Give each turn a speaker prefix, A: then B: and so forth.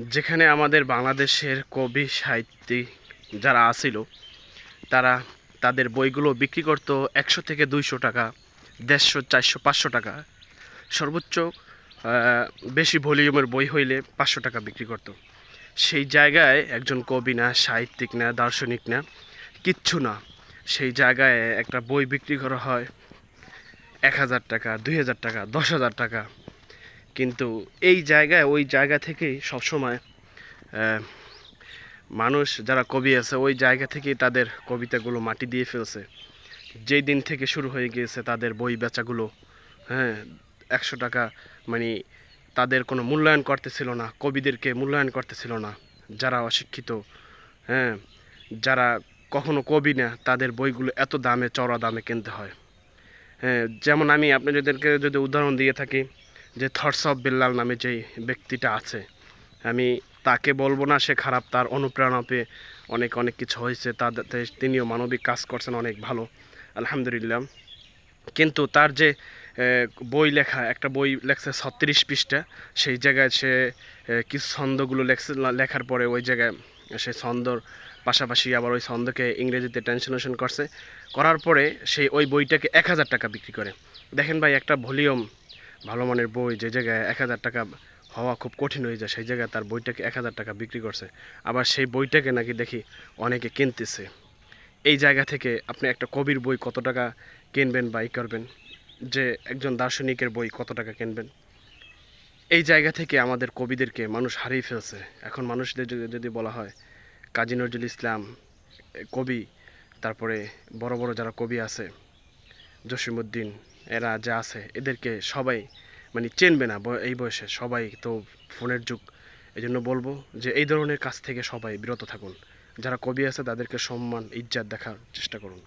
A: যেখানে আমাদের বাংলাদেশের কবি, সাহিত্যিক যারা আসিল তারা তাদের বইগুলো বিক্রি করতো একশো থেকে দুইশো টাকা, দেড়শো, চারশো, পাঁচশো টাকা। সর্বোচ্চ বেশি ভলিউমের বই হইলে পাঁচশো টাকা বিক্রি করতো। সেই জায়গায় একজন কবি না, সাহিত্যিক না, দার্শনিক না, কিচ্ছু না। সেই জায়গায় একটা বই বিক্রি করা হয় এক হাজার টাকা, দুই হাজার টাকা, দশ হাজার টাকা। কিন্তু এই জায়গায়, ওই জায়গা থেকেই সবসময় মানুষ যারা কবি আছে, ওই জায়গা থেকেই তাদের কবিতাগুলো মাটি দিয়ে ফেলছে। যেই দিন থেকে শুরু হয়ে গিয়েছে তাদের বই বেচাগুলো হ্যাঁ একশো টাকা মানে তাদের কোনো মূল্যায়ন করতেছিল না, কবিদেরকে মূল্যায়ন করতেছিল না, যারা অশিক্ষিত হ্যাঁ যারা কখনো কবি না, তাদের বইগুলো এত দামে চড়া দামে কিনতে হয়। হ্যাঁ যেমন আমি আপনাদেরকে যদি উদাহরণ দিয়ে থাকি যে থটস অফ বিল্লাল নামে যেই ব্যক্তিটা আছে, আমি তাকে বলব না সে খারাপ, তার অনুপ্রেরণা পেয়ে অনেক অনেক কিছু হয়েছে তাদের তিনিও মানবিক কাজ করছেন, অনেক ভালো, আলহামদুলিল্লাহ। কিন্তু তার যে বই লেখা, একটা বই লেখছে ছত্রিশ পৃষ্ঠা, সেই জায়গায় সে কিছু ছন্দগুলো লেখছে, লেখার পরে ওই জায়গায় সে ছন্দর পাশাপাশি আবার ওই ছন্দকে ইংরেজিতে ট্রান্সলেশন করছে, করার পরে সেই ওই বইটাকে এক হাজার টাকা বিক্রি করে। দেখেন ভাই, একটা ভলিউম ভালো মানের বই যে জায়গায় এক হাজার টাকা হওয়া খুব কঠিন হয়ে যায়, সেই জায়গায় তার বইটাকে এক হাজার টাকা বিক্রি করছে। আবার সেই বইটাকে নাকি দেখি অনেকে কিনতেছে। এই জায়গা থেকে আপনি একটা কবির বই কত টাকা কিনবেন বা ই করবেন? যে একজন দার্শনিকের বই কত টাকা কিনবেন? এই জায়গা থেকে আমাদের কবিদেরকে মানুষ হারিয়ে ফেলছে। এখন মানুষদের যদি বলা হয়, কাজী নজরুল ইসলাম, কবি, তারপরে বড় বড় যারা কবি আছে, জসিমউদ্দিন এরা যা আছে, এদেরকে সবাই মানে চেনবে না এই বয়সে। সবাই তো ফোনের যুগ। এই জন্য বলব যে এই ধরনের কাজ থেকে সবাই বিরত থাকুন। যারা কবি আছে তাদেরকে সম্মান, ইজ্জাত দেখার চেষ্টা করুন।